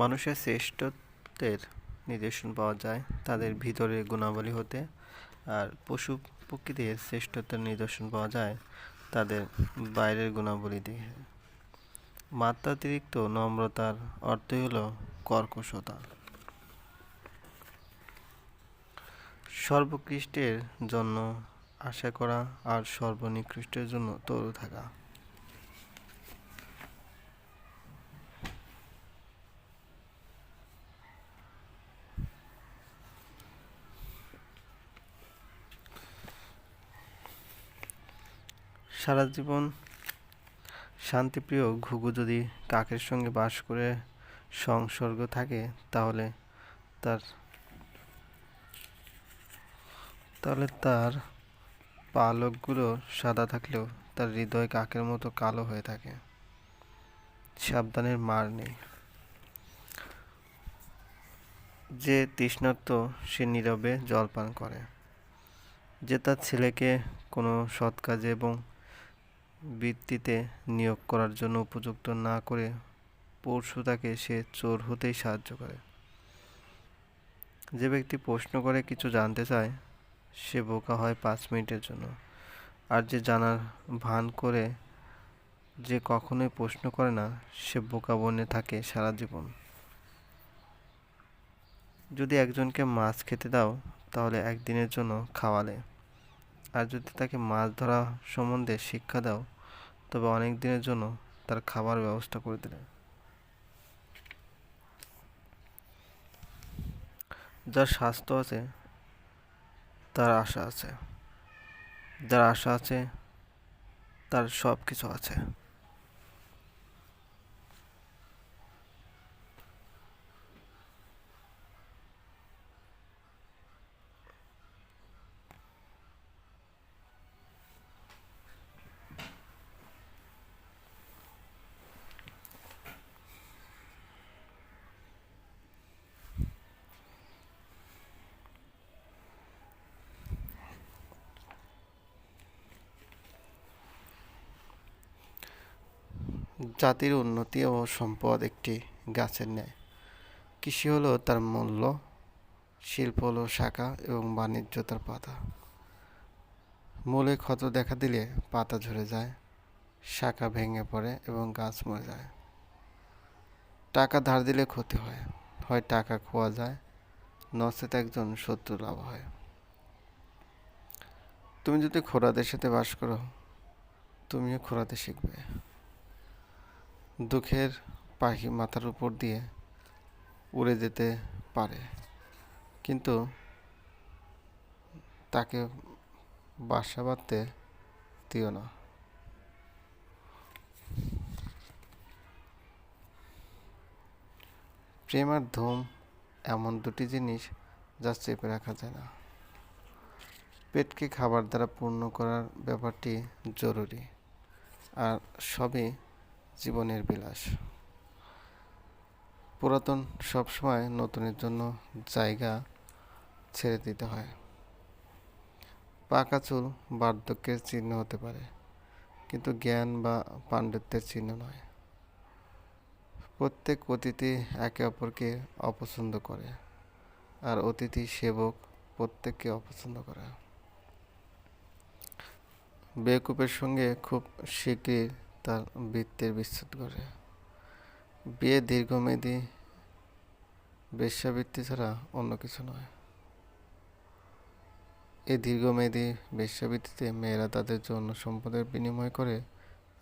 মানুষের শ্রেষ্ঠত্বের নিদর্শন পাওয়া যায় তাদের ভিতরে গুণাবলী হতে। আর পশু প্রকৃতির শ্রেষ্ঠত্বের নিদর্শন পাওয়া যায় তাদের বাইরের গুণাবলী দিয়ে। মাত্রাতিরিক্ত নম্রতার অর্থই হল কর্কশতা। সর্বকৃষ্টের জন্য আশা করা আর সর্বনিকৃষ্টের জন্য তরু থাকা। সারা জীবন শান্তিপ্রিয় ঘুঘু যদি কাকের সঙ্গে বাস করে সংসর্গ থাকে, তাহলে তার তাহলে তার পালকগুলো সাদা থাকলেও তার হৃদয় কাকের মতো কালো হয়ে থাকে। সাবধানের মার নেই। যে তৃষ্ণার্ত সে নীরবে জল পান করে। যে তার ছেলেকে কোনো সৎ কাজে এবং বৃত্তিতে নিয়োগ করার জন্য উপযুক্ত না করে পরশু তাকে সে চোর হতেই সাহায্য করে। যে ব্যক্তি প্রশ্ন করে কিছু জানতে চায়, সে বোকা হয় পাঁচ মিনিটের জন্য। আর যে জানার ভান করে যে কখনোই প্রশ্ন করে না, সে বোকা বনে থাকে সারা জীবন। যদি একজনকে মাছ খেতে দাও, তাহলে একদিনের জন্য খাওয়ালে। আর যদি তাকে মাছ ধরা সম্বন্ধে শিক্ষা দাও, তবে অনেক দিনের জন্য তার খাবার ব্যবস্থা করে দিলে। যার স্বাস্থ্য আছে, তার আশা আছে। যার আশা আছে, তার সব কিছু আছে। জাতির উন্নতি ও সম্পদ একটি গাছের ন্যায়। কৃষি হলো তার মূল্য, শিল্প হলো শাখা এবং বাণিজ্য তার পাতা। মূলে ক্ষত দেখা দিলে পাতা ঝরে যায়, শাখা ভেঙে পড়ে এবং গাছ মরে যায়। টাকা ধার দিলে ক্ষতি হয় হয় টাকা খোয়া যায়, নচেত একজন শত্রু লাভ হয়। তুমি যদি খোরাদের সাথে বাস করো, তুমিও খোরাতে শিখবে। দুঃখের পাখি মাথার উপর দিয়ে উড়ে যেতে পারে। কিন্তু তাকে বাসা বাঁধতে দিও না। প্রেম আর ধূম এমন দুটি জিনিস যা চেপে রাখা যায় না। পেটকে খাবার দ্বারা পূর্ণ করার ব্যাপারটি জরুরি, আর সবই জীবনের বিলাস। পুরাতন সবসময় নতুনের জন্য জায়গা ছেড়ে দিতে হয়। পাকা চুল বার্ধক্যের চিহ্ন হতে পারে, কিন্তু জ্ঞান বা পাণ্ডিত্যের চিহ্ন নয়। প্রত্যেক অতিথি একে অপরকে অপছন্দ করে, আর অতিথি সেবক প্রত্যেককে অপছন্দ করে। বেকুপের সঙ্গে খুব শীঘ্রই তার বৃত্তের বিচ্ছেদ করে। বিয়ে দীর্ঘমেয়াদী বেশ্যাবৃত্তি ছাড়া অন্য কিছু নয়। এই দীর্ঘমেয়াদী বেশ্যাবৃত্তিতে মেয়েরা তাদের জন্য সম্পদের বিনিময় করে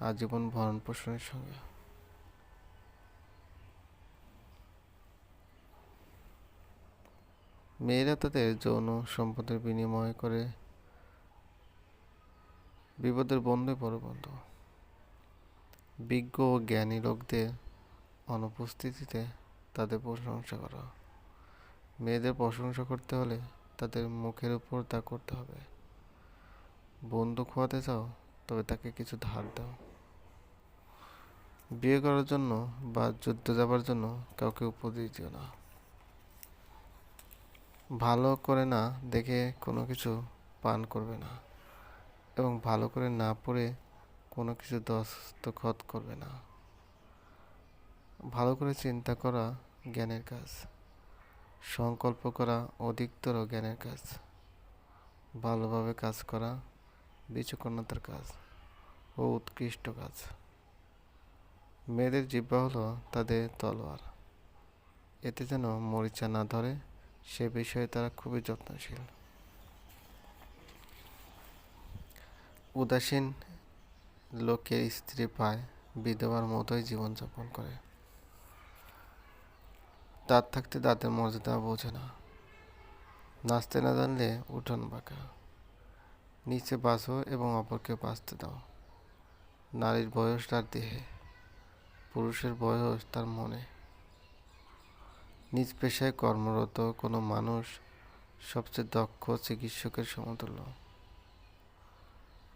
আজীবন ভরণ পোষণের সঙ্গে। মেয়েরা তাদের যৌন সম্পদের বিনিময় করে বিপদের বন্ধুই বড় বন্ধু বিজ্ঞ ও জ্ঞানী লোকদের অনুপস্থিতিতে তাদের প্রশংসা করা মেয়েদের প্রশংসা করতে হলে তাদের মুখের উপর তা করতে হবে। বন্ধু খোয়াতে চাও, তবে তাকে কিছু ধার দাও। বিয়ে করার জন্য বা যুদ্ধ যাবার জন্য কাউকে উপদেশ দিও না। ভালো করে না দেখে কোনো কিছু পান করবে না। এবং ভালো করে না পড়ে কোনো কিছু দস্তখত করবে না। ভালো করে চিন্তা করা জ্ঞানের কাজ। সংকল্প করা অধিকতর জ্ঞানের কাজ। ভালোভাবে কাজ করা বিচক্ষণতার কাজ ও উৎকৃষ্ট কাজ। মেয়েদের জিব্বা হলো তাদের তলোয়ার। এতে যেন মরিচা না ধরে, সে বিষয়ে তারা খুবই যত্নশীল। উদাসীন লোকের স্ত্রী পায়, বিধবার মতোই জীবনযাপন করে। দাঁত থাকতে দাঁতের মর্যাদা বোঝে না। নাচতে না জানলে উঠোন বাঁকা। নিচে বাঁচো এবং অপরকে বাঁচতে দাও। নারীর বয়স তার দেহে, পুরুষের বয়স তার মনে। নিজ পেশায় কর্মরত কোনো মানুষ সবচেয়ে দক্ষ চিকিৎসকের সমতুল্য।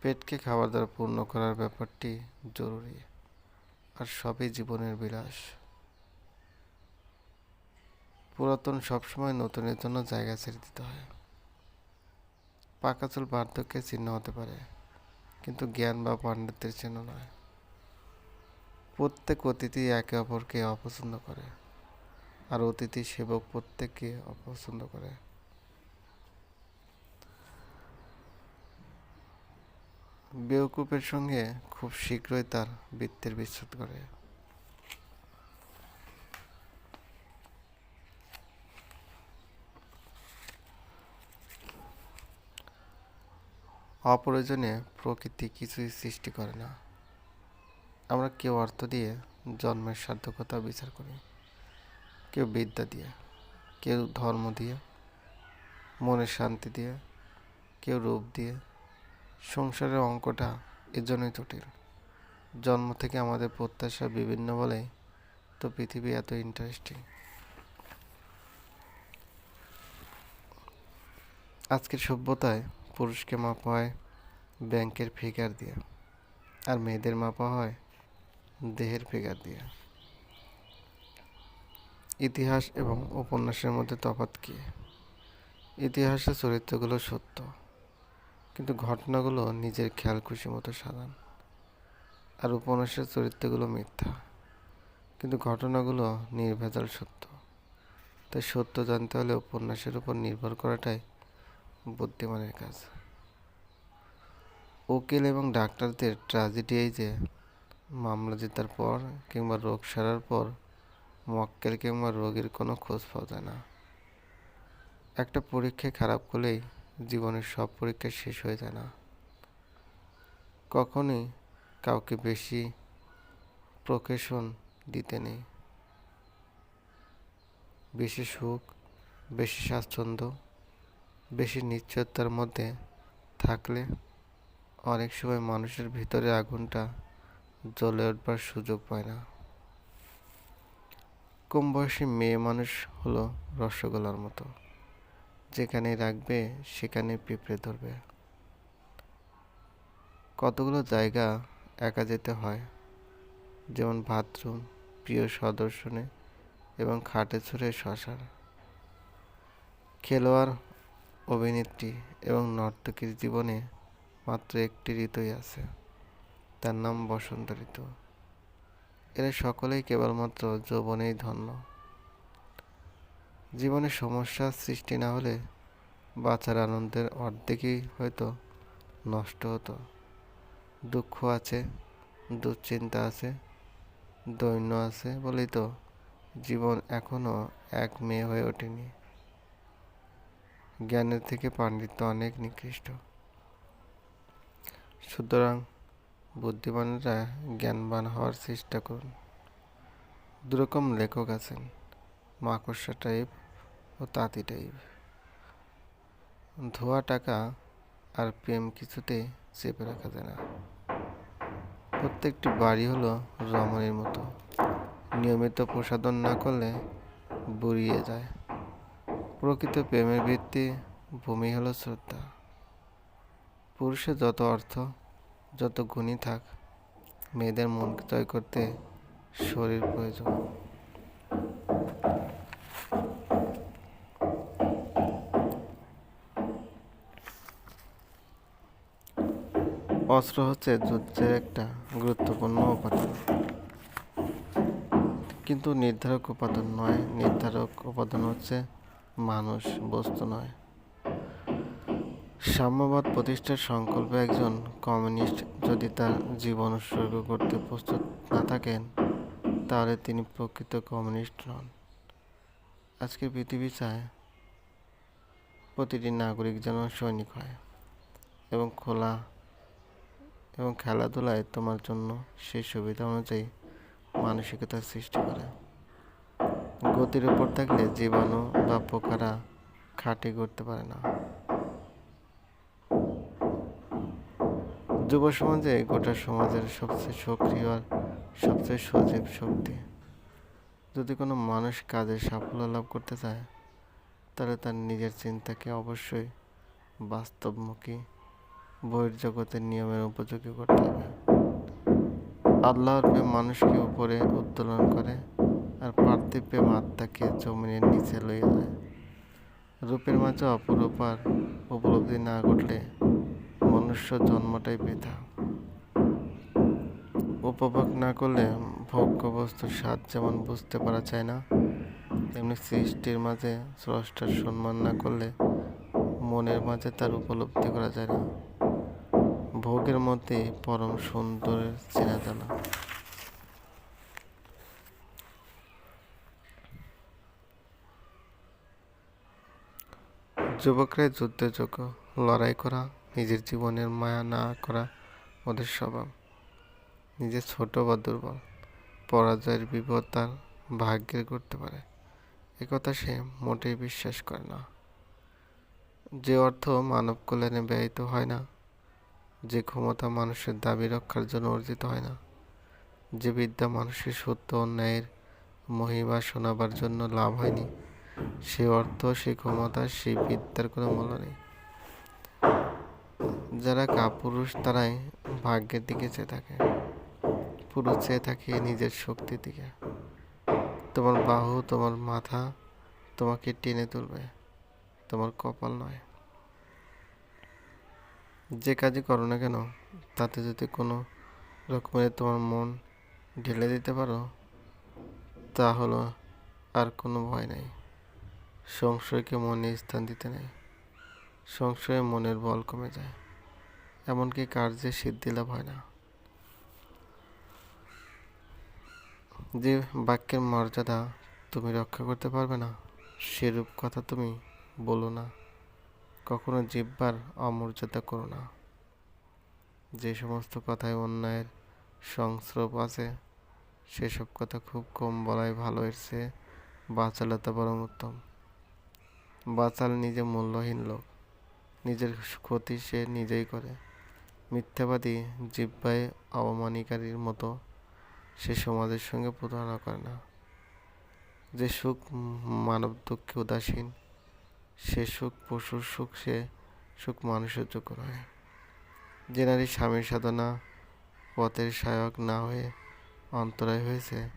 পেটকে খাবার দ্বারা পূর্ণ করার ব্যাপারটি জরুরি আর সবই জীবনের বিলাস। পুরাতন সবসময় নতুনের জন্য জায়গা ছেড়ে দিতে হয়। পাকা চুল বার্ধক্যের চিহ্ন হতে পারে, কিন্তু জ্ঞান বা পাণ্ডিত্যের চিহ্ন নয়। প্রত্যেক অতিথি একে অপরকে অপছন্দ করে, আর অতিথি সেবক প্রত্যেককে অপছন্দ করে। বেওকুপের সঙ্গে খুব শীঘ্রই তার বৃত্তের বিচ্ছেদ করে অপ্রয়োজনে প্রকৃতি কিছুই সৃষ্টি করে না। আমরা কেউ অর্থ দিয়ে জন্মের সার্থকতা বিচার করি, কেউ বিদ্যা দিয়ে, কেউ ধর্ম দিয়ে, মনের শান্তি দিয়ে, কেউ রূপ দিয়ে সংসারের অঙ্কটা এর জন্যই জটিল। জন্ম থেকে আমাদের প্রত্যাশা বিভিন্ন বলে, তো পৃথিবী এত ইন্টারেস্টিং আজকের সভ্যতায় পুরুষকে মাপা হয় ব্যাংকের ফিগার দিয়ে, আর মেয়েদের মাপা হয় দেহের ফিগার দিয়ে। ইতিহাস এবং উপন্যাসের মধ্যে তফাৎ কী? ইতিহাসের চরিত্রগুলো সত্য। কিন্তু ঘটনাগুলো নিজের খেয়াল খুশি মতো সাজান। আর উপন্যাসের চরিত্রগুলো মিথ্যা। কিন্তু ঘটনাগুলো নির্ভেজাল সত্য। তাই সত্য জানতে হলে উপন্যাসের উপর নির্ভর করাটাই বুদ্ধিমানের কাজ। উকিল এবং ডাক্তারদের ট্র্যাজেডি এই যে, মামলা জেতার পর কিংবা রোগ সারার পর মক্কেল কিংবা রোগীর কোনো খোঁজ পাওয়া যায় না। একটা পরীক্ষায় খারাপ করলেই জীবনের সব পরীক্ষা শেষ হয়ে যায় না। কখনোই কাউকে বেশি প্রকেশন দিতে নেই। বেশি সুখ, বেশি স্বাচ্ছন্দ্য, বেশি নিশ্চয়তার মধ্যে থাকলে অনেক সময় মানুষের ভিতরে আগুনটা জ্বলে উঠবার সুযোগ পায় না। কম বয়সী মেয়ে মানুষ হলো রসগোল্লার মতো। যেখানে রাখবে, সেখানে পিঁপড়ে ধরবে। কতগুলো জায়গা একা যেতে হয়? যেমন বাথরুম, প্রিয় সদর্শনে এবং খাটে ছুঁড়ে শ্মশান। খেলোয়াড়, অভিনেত্রী এবং নর্তকীর জীবনে মাত্র একটি ঋতুই আছে। তার নাম বসন্ত ঋতু। এরা সকলেই কেবলমাত্র যৌবনেই ধন্য। জীবনে সমস্যা সৃষ্টি না হলে বাঁচার আনন্দের অর্ধেকই হয়তো নষ্ট হতো। দুঃখ আছে, দুশ্চিন্তা আছে, দৈন্য আছে বলেই তো জীবন এখনও এক মেয়ে হয়ে ওঠেনি। জ্ঞানের থেকে পাণ্ডিত্য অনেক নিকৃষ্ট। সুতরাং বুদ্ধিমানেরা জ্ঞানবান হওয়ার চেষ্টা করুন। দুরকম লেখক আছেন মাকড়সা টাইপ ও তাঁতি টাইপ ধোয়া, টাকা আর প্রেম কিছুতে চেপে রাখা যায় না। প্রত্যেকটি বাড়ি হলো রমণীর মতো। নিয়মিত প্রসাদন না করলে বুড়িয়ে যায়। প্রকৃত প্রেমের ভিত্তি ভূমি হলো শ্রদ্ধা। পুরুষের যত অর্থ, যত গুণী থাক, মেয়েদের মন জয় করতে শরীর প্রয়োজন। অস্ত্র হচ্ছে যুদ্ধের একটা গুরুত্বপূর্ণ উপাদান। কিন্তু নির্ধারক উপাদান নয়, নির্ধারক উপাদান হচ্ছে মানুষ, বস্তু নয়। সাম্যবাদ প্রতিষ্ঠার সংকল্পে একজন কমিউনিস্ট যদি তার জীবন উৎসর্গ করতে প্রস্তুত না থাকেন, তাহলে তিনি প্রকৃত কমিউনিস্ট নন। আজকের পৃথিবী চায় প্রতিটি নাগরিক যেন সৈনিক হয় এবং খোলা এবং খেলাধুলায় তোমার জন্য সেই সুবিধা অনুযায়ী মানসিকতার সৃষ্টি করে। গতির উপর থাকলে জীবাণু বা পোকারা খাঁটি করতে পারে না। যুব সমাজে গোটা সমাজের সবচেয়ে সক্রিয় আর সবচেয়ে সজীব শক্তি। যদি কোনো মানুষ কাজে সাফল্য লাভ করতে চায়, তাহলে তার নিজের চিন্তাকে অবশ্যই বাস্তবমুখী বহির্জগতের নিয়মের উপযোগী করতে হবে। আল্লাহর মানুষকে উপরে উত্তোলন করে আর পার্থিব প্রেম আত্মাকে জমিনের নিচে লইয়া যায়। রূপের মাঝে অপরূপ আর উপলব্ধি না ঘটলে মনুষ্য জন্মটাই বৃথা। উপভোগ না করলে ভোগ্য বস্তুর স্বাদ যেমন বুঝতে পারা যায় না, তেমনি সৃষ্টির মাঝে স্রষ্টার সম্মান না করলে মনের মাঝে তার উপলব্ধি করা যায় না। ভোগের মধ্যে পরম সুন্দরের চেনা জানা। যুবকরাই যুদ্ধের যোগ্য, লড়াই করা, নিজের জীবনের মায়া না করা ওদের স্বভাব। নিজে ছোট বা দুর্বল, পরাজয়ের বিপদ তার ভাগ্যের করতে পারে। একথা সে মোটেই বিশ্বাস করে না। যে অর্থ মানব কল্যাণে ব্যয়িত হয় না যে ক্ষমতা মানুষের দাবি রক্ষার জন্য অর্জিত হয় না। যে বিদ্যা মানুষের সত্য অন্যায়ের মহিমা শোনাবার জন্য লাভ হয়নি, সে অর্থ সেই ক্ষমতা সেই বিদ্যার কোনো মূল্য নেই। যারা কাপুরুষ, তারাই ভাগ্যের দিকে চেয়ে থাকে। পুরুষ চেয়ে থাকে নিজের শক্তির দিকে। তোমার বাহু, তোমার মাথা তোমাকে টেনে তুলবে। তোমার কপাল নয়। যে কাজই করো না কেন, তাতে যদি কোনো রকমের তোমার মন ঢেলে দিতে পারো তা হলো আর কোনো ভয় নাই। সংশয়কে মনে স্থান দিতে নেই। সংশয়ে মনের বল কমে যায়। এমনকি কার্যে সিদ্ধি লাভ হয় না। যে বাক্যের মর্যাদা তুমি রক্ষা করতে পারবে না, সেরূপ কথা তুমি বলো না। কখনো জিব্বার অমর্যাদা করো না। যে সমস্ত কথায় অন্যায়ের সংস্রব আছে, সেসব কথা খুব কম বলাই ভালো, এর চেয়ে বাঁচালে বরং উত্তম। বাঁচাল নিজে মূল্যহীন লোক, নিজের ক্ষতি সে নিজেই করে। মিথ্যাবাদী জিব্বায় অবমানিকারীর মতো সে সমাজের সঙ্গে প্রতারণা করে না। যে সুখ মানব দুঃখে উদাসীন সে সুখ, পশুর সুখ, সে সুখ মানুষের যোগ্য নয়। যে নারী স্বামীর সাধনা পথের সহায়ক না হয়ে অন্তরায় হয়েছে,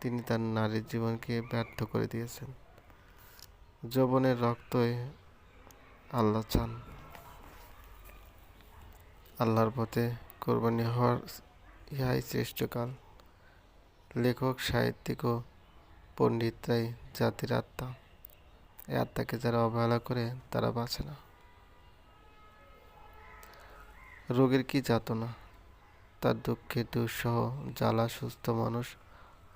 তিনি তার নারীর জীবনকে ব্যর্থ করে দিয়েছেন। যৌবনের রক্তই আল্লাহ চান। আল্লাহর পথে কোরবানি হওয়ার ইহাই শ্রেষ্ঠকাল লেখক, সাহিত্যিক ও পণ্ডিতরাই জাতির আত্মা। এই আত্মাকে যারা অবহেলা করে, তারা বাঁচে না। রোগের কি যাতনা তার দুঃখে দুঃসহ জ্বালা সুস্থ মানুষ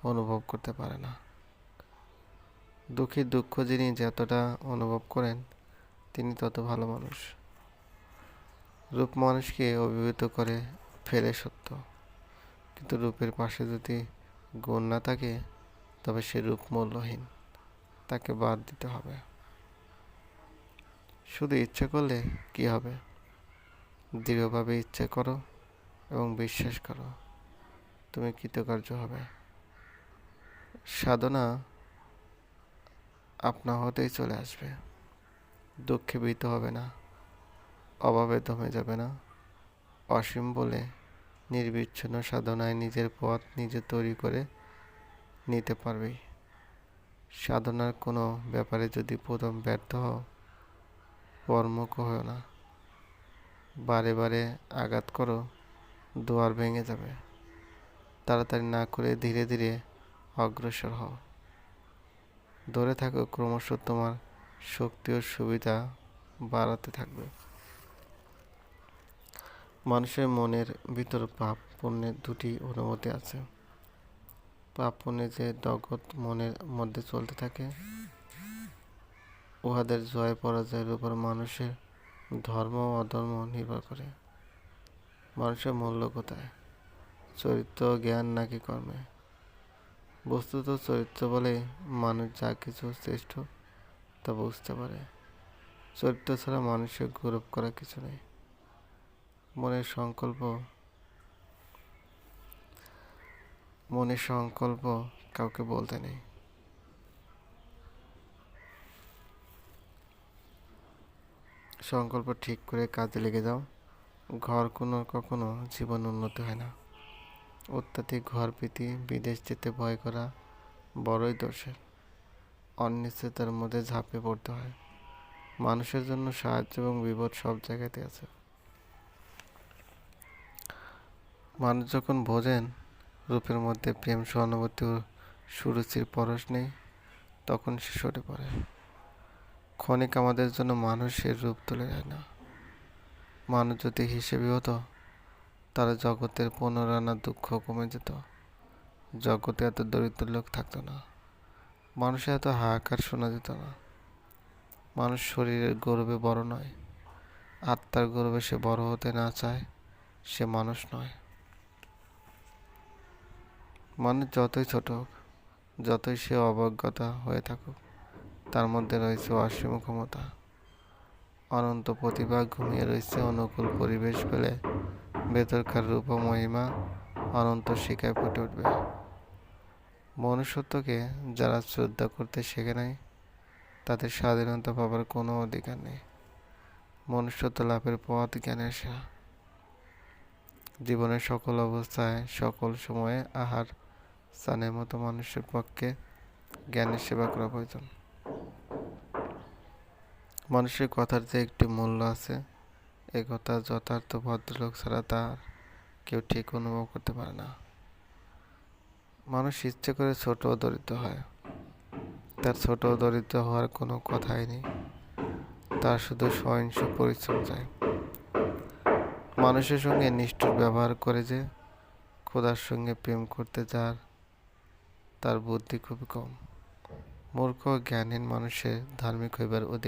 অনুভব করতে পারে না। দুঃখের দুঃখ যিনি যতটা অনুভব করেন, তিনি তত ভালো মানুষ। রূপ মানুষকে অভিভূত করে ফেলে সত্য। কিন্তু রূপের পাশে যদি গুণ না থাকে, তবে সে রূপ মূল্যহীন। তাকে বাদ দিতে হবে। শুধু ইচ্ছে করলে কি হবে? দৃঢ়ভাবে ইচ্ছে করো এবং বিশ্বাস করো, তুমি কৃতকার্য হবে। সাধনা আপনা হতেই চলে আসবে। দুঃখে ভীত হবে না, অভাবে দমে যাবে না। অসীম বলে নির্বিচ্ছিন্ন সাধনায় নিজের পথ নিজে তৈরি করে নিতে পারবে। সাধনার কোনো ব্যাপারে যদি প্রথম ব্যর্থ হও, কর্মক হয় না। বারে বারে আঘাত করো, দুয়ার ভেঙে যাবে। তাড়াতাড়ি না করে ধীরে ধীরে অগ্রসর হও। ধরে থাকো, ক্রমশ তোমার শক্তি ও সুবিধা বাড়াতে থাকবে। মানুষের মনের ভিতর পাপ পুণ্যের দুটি অনুমতি আছে। পাপ পুণ্যে যে জগৎ মনের মধ্যে চলতে থাকে, উহাদের জয় পরাজয়ের উপর মানুষের ধর্ম ও অধর্ম নির্ভর করে। মানুষের মূল্য কোথায়? চরিত্র জ্ঞান নাকি কর্মে? বস্তুত চরিত্র বলে মানুষ যা কিছু শ্রেষ্ঠ তা বুঝতে পারে। চরিত্র ছাড়া মানুষের গৌরব করা কিছু নেই। মনের সংকল্প মনের সংকল্প কাউকে বলতে নেই। সংকল্প ঠিক করে কাজে লেগে যাও। ঘর কোনো কখনো জীবন উন্নতি হয় না। অত্যাধিক ঘর প্রীতি বিদেশ যেতে ভয় করা বড়ই দোষের। অনিশ্চয়তার মধ্যে ঝাঁপে পড়তে হয়। মানুষের জন্য সাহায্য এবং বিপদ সব জায়গাতে আছে। মানুষ যখন বোঝেন রূপের মধ্যে প্রেম সহানুভূতি ও সুরুচির পরশ নেই, তখন সে সরে পড়ে। ক্ষণিক আমাদের জন্য মানুষের রূপ তুলে যায় না। মানুষ যদি হিসেবে হতো তারা জগতের পুনরানা দুঃখ কমে যেত। জগতে এত দরিদ্র লোক থাকতো না। মানুষের এত হাহাকার শোনা যেত না। মানুষ শরীরের গৌরবে বড় নয়। আত্মার গৌরবে সে বড় হতে না চায়, সে মানুষ নয়। মানুষ যতই ছোট হোক, যতই সে অবজ্ঞতা হয়ে থাকুক, তার মধ্যে রয়েছে অসীম ক্ষমতা। অনন্ত প্রতিভা ঘুমিয়ে রয়েছে অনুকূল পরিবেশ পেলে ভেতরকার রূপ মহিমা অনন্ত শিকায় ফুটে উঠবে। মনুষ্যত্বকে যারা শ্রদ্ধা করতে শেখে নাই, তাদের স্বাধীনতা পাবার কোনো অধিকার নেই। মনুষ্যত্ব লাভের পথ জ্ঞানের সেরা। জীবনের সকল অবস্থায়, সকল সময়ে আহার স্থানের মতো মানুষের পক্ষে জ্ঞানের সেবা করা প্রয়োজন। মানুষের কথার যে একটি মূল্য আছে, এ কথা যথার্থ ভদ্রলোক ছাড়া তার কেউ ঠিক অনুভব করতে পারে না। মানুষ ইচ্ছে করে ছোট ও দরিদ্র হয়। তার ছোট ও দরিদ্র হওয়ার কোনো কথাই নেই। তার শুধু সহিংস পরিশ্রম চাই। মানুষের সঙ্গে নিষ্ঠুর ব্যবহার করে যে, খোদার সঙ্গে প্রেম করতে যার তার বুদ্ধি খুবই কম। মূর্খ জ্ঞানহীন মানুষের ধার্মিক হইবার অধিক